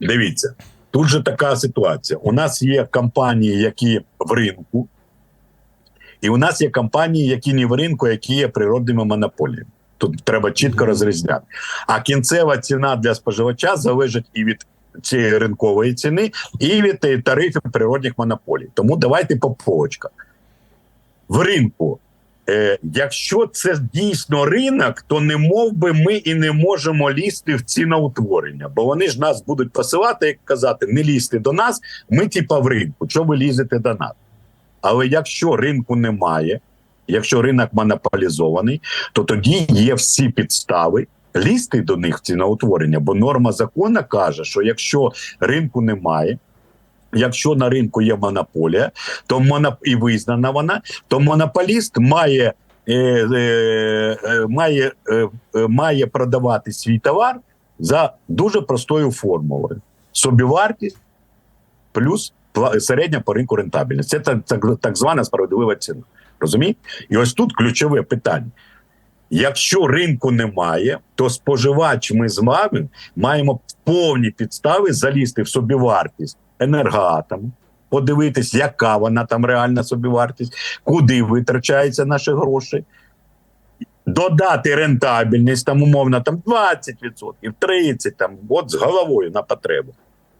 Дивіться, тут же така ситуація. У нас є компанії, які в ринку, і у нас є компанії, які не в ринку, які є природними монополіями. Тут треба чітко розрізняти. А кінцева ціна для споживача залежить і від цієї ринкової ціни, і від тарифів природних монополій. Тому давайте по полочках. В ринку, якщо це дійсно ринок, то не мов би ми і не можемо лізти в ціноутворення, бо вони ж нас будуть посилати, як казати, не лізьте до нас, ми типа в ринку. Що ви лізете до нас? Але якщо ринку немає, якщо ринок монополізований, то тоді є всі підстави лізти до них в ціноутворення, бо норма закону каже, що якщо ринку немає. Якщо на ринку є монополія, то моноп... і визнана вона, то монополіст має, е, е, е, має, е, е, має продавати свій товар за дуже простою формулою: собівартість плюс середня по ринку рентабельність. Це так, так, так звана справедлива ціна. Розумієте? І ось тут ключове питання. Якщо ринку немає, то споживач ми з вами маємо повні підстави залізти в собівартість енергоатому, подивитись, яка вона там реальна собівартість, куди витрачаються наші гроші, додати рентабельність, там умовно там 20%, 30%, там, от з головою на потребу.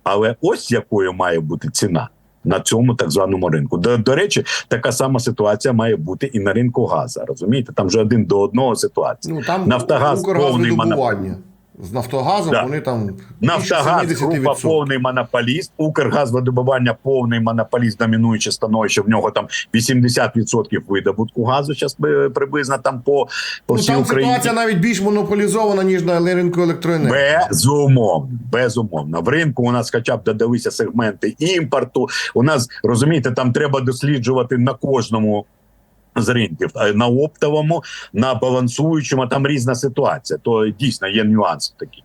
Але ось якою має бути ціна на цьому так званому ринку. До, до речі, така сама ситуація має бути і на ринку газу. Розумієте, там вже один до одного ситуація. Ну там Нафтогаз повний Укргазвидобування. З Нафтогазом Да. вони там Нафтогаз група 70%. повний монополіст, Укргазвидобування повний монополіст, домінуюче становище. В нього там 80% видобутку газу. Зараз приблизно там по, по Ну, всій там Україні. ситуація навіть більш монополізована, ніж на ринку електроенергії. Безумовно, безумовно. В ринку у нас хоча б додалися сегменти імпорту. У нас розумієте, там треба досліджувати на кожному. З ринків на оптовому, на балансуючому, там різна ситуація. То дійсно є нюанси такі.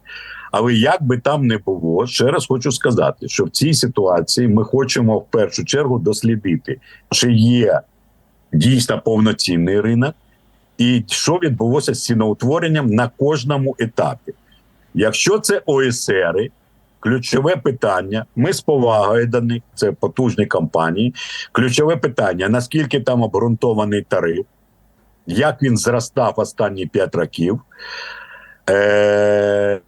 Але як би там не було, ще раз хочу сказати, що в цій ситуації ми хочемо в першу чергу дослідити, чи є дійсно повноцінний ринок, і що відбулося з ціноутворенням на кожному етапі. Якщо це ОСРи, ключове питання, ми з повагою до це потужні компанії. Ключове питання: наскільки там обґрунтований тариф, як він зростав останні 5 років, е-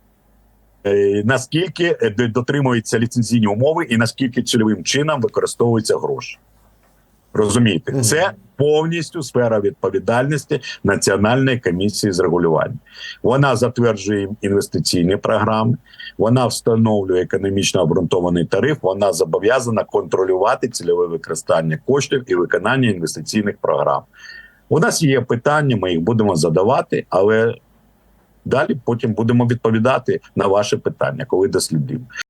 е, наскільки е, дотримуються ліцензійні умови, і наскільки цільовим чином використовуються гроші. Розумієте, це повністю сфера відповідальності Національної комісії з регулювання. Вона затверджує інвестиційні програми, вона встановлює економічно обґрунтований тариф. Вона зобов'язана контролювати цільове використання коштів і виконання інвестиційних програм. У нас є питання, ми їх будемо задавати, але далі потім будемо відповідати на ваші питання, коли дослідимо.